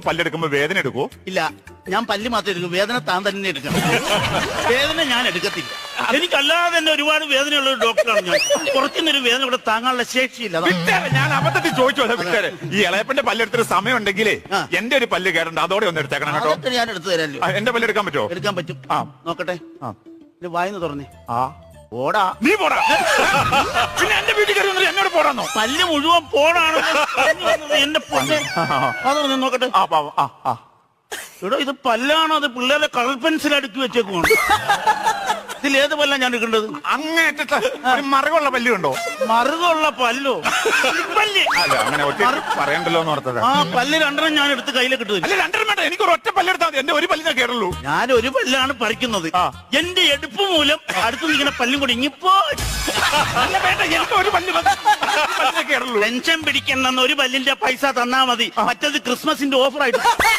പല്ലെടുക്കുമ്പോ വേദന എടുക്കോ? ഇല്ല ഞാൻ പല്ല് മാത്രം എടുക്കും. വേദന താൻ തന്നെ എടുക്കണം. വേദന ഞാൻ എടുക്കത്തില്ല. എനിക്കല്ലാതെ തന്നെ ഒരുപാട് വേദനയുള്ള ഒരു ഡോക്ടറാണ് ഞാൻ. കുറച്ചൊരു വേദന ഇവിടെ താങ്ങാനുള്ള ശേഷിയില്ല. വിട്ടേരെ, ഞാൻ അബദ്ധത്തിൽ ചോദിച്ചു അതാ. വിട്ടേരെ. ഈ ഇളയപ്പന്റെ പല്ലെടുത്തൊരു സമയം ഉണ്ടെങ്കിലേ ആ. എന്റെ ഒരു പല്ല് കേടണ്ട അതോടെ ഒന്ന് എടുത്തേക്കണം കേട്ടോ. അതൊക്കെ ഞാൻ എടുത്തു തരാമല്ലോ ആ, പല്ല് എടുക്കാൻ പറ്റുമോ? എടുക്കാൻ പറ്റും. ആ. നോക്കട്ടെ. ആ. ഇത് വായിന്ന് തുറന്നേ. ആ. ഓടാ. നീ പോടാ. പിന്നെ എന്റെ വീട്ടിൽ കയറി വന്നിട്ട് പോടാന്നോ? പല്ല് മുഴുവൻ പോണാണ് എന്റെ പൊന്നെ. അതൊന്ന് നോക്കട്ടെ. ആ പാവം. ആ ആ. എടോ ഇത് പല്ലാണോ? അത് പിള്ളേരെ കളർ പെൻസിൽ അടുക്കി വെച്ചേക്കുവാണ്. ഇതിൽ ഏത് പല്ല ഞാൻ എടുക്കേണ്ടത്? അങ്ങേറ്റത്തെ മറുകുള്ള പല്ലുണ്ടോ മറുകുള്ള പല്ലോ. പല്ല്. അല്ല അങ്ങനെ ഒറ്റ പറയണ്ടല്ലോ എന്ന് ഓർത്തത്. ആ പല്ല് രണ്ടെണ്ണം ഞാൻ എടുത്ത് കയ്യിലേക്ക് ഇട്ടു അല്ല രണ്ടെണ്ണം വേണ്ട. എനിക്ക് ഒരു ഒറ്റ പല്ലെടുത്താൽ മതി. എന്റെ ഒരു പല്ലിനെ കേറുള്ളൂ. ഞാൻ ഒരു പല്ലാണ് പറിക്കുന്നത്. എന്റെ എടുപ്പ് മൂലം അടുത്ത് നിൽക്കുന്ന പല്ലും കൂടി ഇങ്ങിപ്പോ അല്ല വേണ്ട. എനിക്ക് ഒരു പല്ല് ടെൻഷൻ പിടിക്കണ്ടെന്ന് ഒരു പല്ലിന്റെ പൈസ തന്നാ മതി. മറ്റത് ക്രിസ്മസിന്റെ ഓഫർ ആയിട്ട്